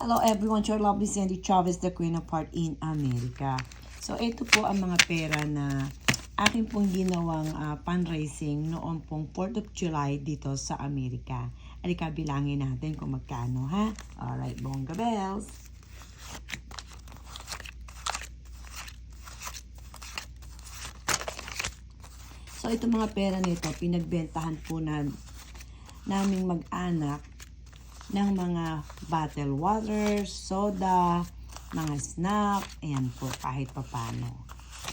Hello everyone, your lovely Sandy Chavez, the Queen of Heart in America. So ito po ang mga pera na akin pong ginawang ah, fundraising noong pong 4th of July dito sa Amerika. Alika bilangin natin kung magkano ha. Alright, bongga bells. So ito mga pera nito, pinagbentahan po na naming mag-anak ng mga bottle water, soda, mga snack, ayan po, kahit papano.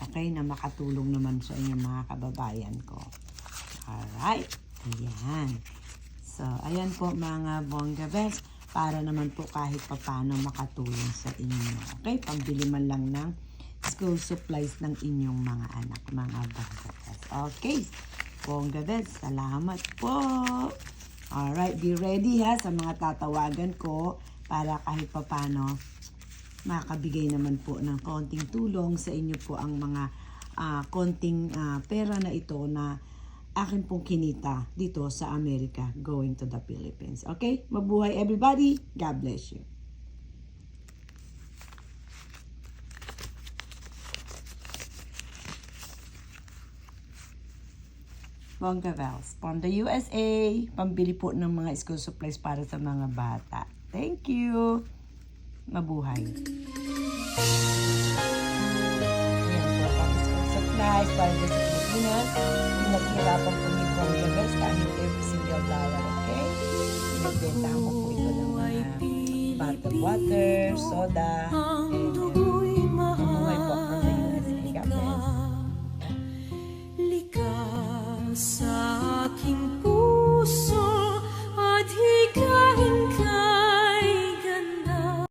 Okay, na makatulong naman sa inyong mga kababayan ko. Alright, ayan. So, ayan po mga bongga best, para naman po kahit papano makatulong sa inyo. Okay, pambili man lang ng school supplies ng inyong mga anak, mga bongga best. Okay, bongga best, salamat po. Alright, be ready ha sa mga tatawagan ko para kahit papano makabigay naman po ng konting tulong sa inyo po ang mga ah, konting ah, pera na ito na akin pong kinita dito sa Amerika going to the Philippines. Okay? Mabuhay everybody. God bless you. Bongga Bells from the USA. Pambili po ng mga school supplies para sa mga bata. Thank you. Mabuhay. Ayan po, pang school supplies para sa Pilipinas. Pinaghirapan po ni Bongga Bells kahit every single dollar, okay? Pinagbentahan ko po ito ng mga bottled water, soda, and walking